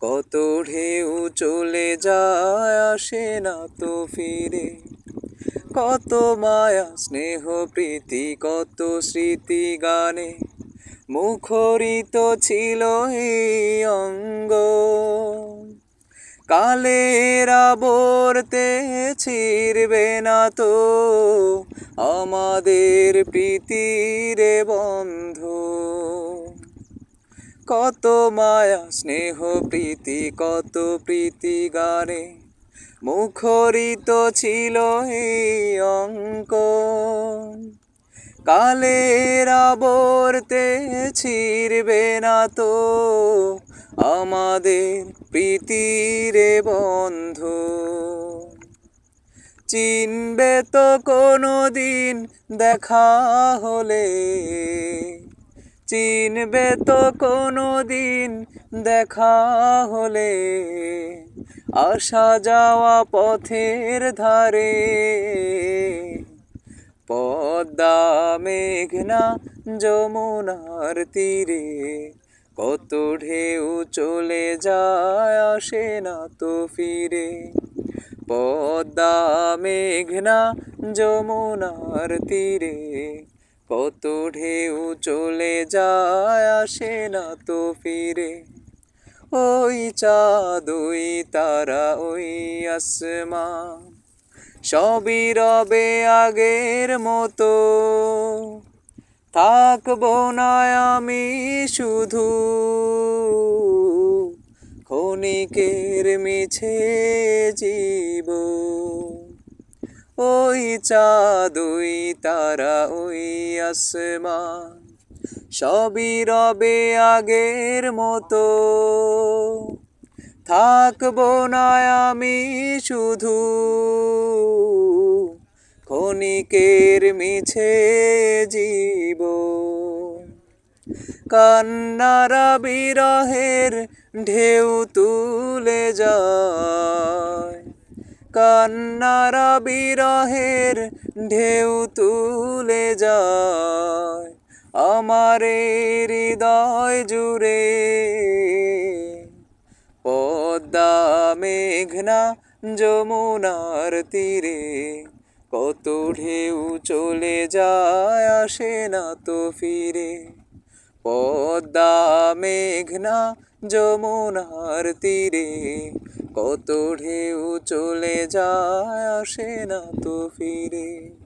কত ঢেউ চলে যায় আসে না তো ফিরে। কত মায়া, স্নেহ, প্রীতি, কত স্মৃতি গানে। মুখরিত ছিল এই অঙ্গ। কালের আবর্তে ছিড়বে না তো আমাদের প্রীতির বন্ধ। কত মায়া, স্নেহ, প্রীতি, কত প্রীতি গানে। মুখরিত ছিল এই অঙ্ক কালের আবর্তে ছিড়বে না তো আমাদের প্রীতির বন্ধ। চিনবে তো কোনো দিন দেখা হলে। চিনবে তো কোনো দিন দেখা হলে আসা যাওয়া পথের ধারে। পদ্মা, মেঘনা, যমুনার তীরে কত ঢেউ চলে যায় আসে না তো ফিরে। পদ্মা, মেঘনা, যমুনার তীরে কত ঢেউ চলে যায়, আসে না তো ফিরে। ওই চাঁদ ওই তারা, ওই আসমান, সবই রবে আগের মতো। থাকব না আমি শুধু ক্ষণিকের মিছে জীব ওই চাঁদ ওই তারা ওই আসমান, সবই রবে আগের মতো। থাকব না আমি শুধু ক্ষণিকের মিছে জীব কান্নারা বিরহের ঢেউ তুলে যায় কান্নারা বিরহের ঢেউ তুলে যায়, আমার হৃদয় জুড়ে। পদ্মা মেঘনা যমুনার তীরে, কত ঢেউ চলে যায়, আসে না তো ফিরে। পদ্মা মেঘনা যমুনার তীরে কত ঢেউ চলে যায় আসে না তো ফিরে।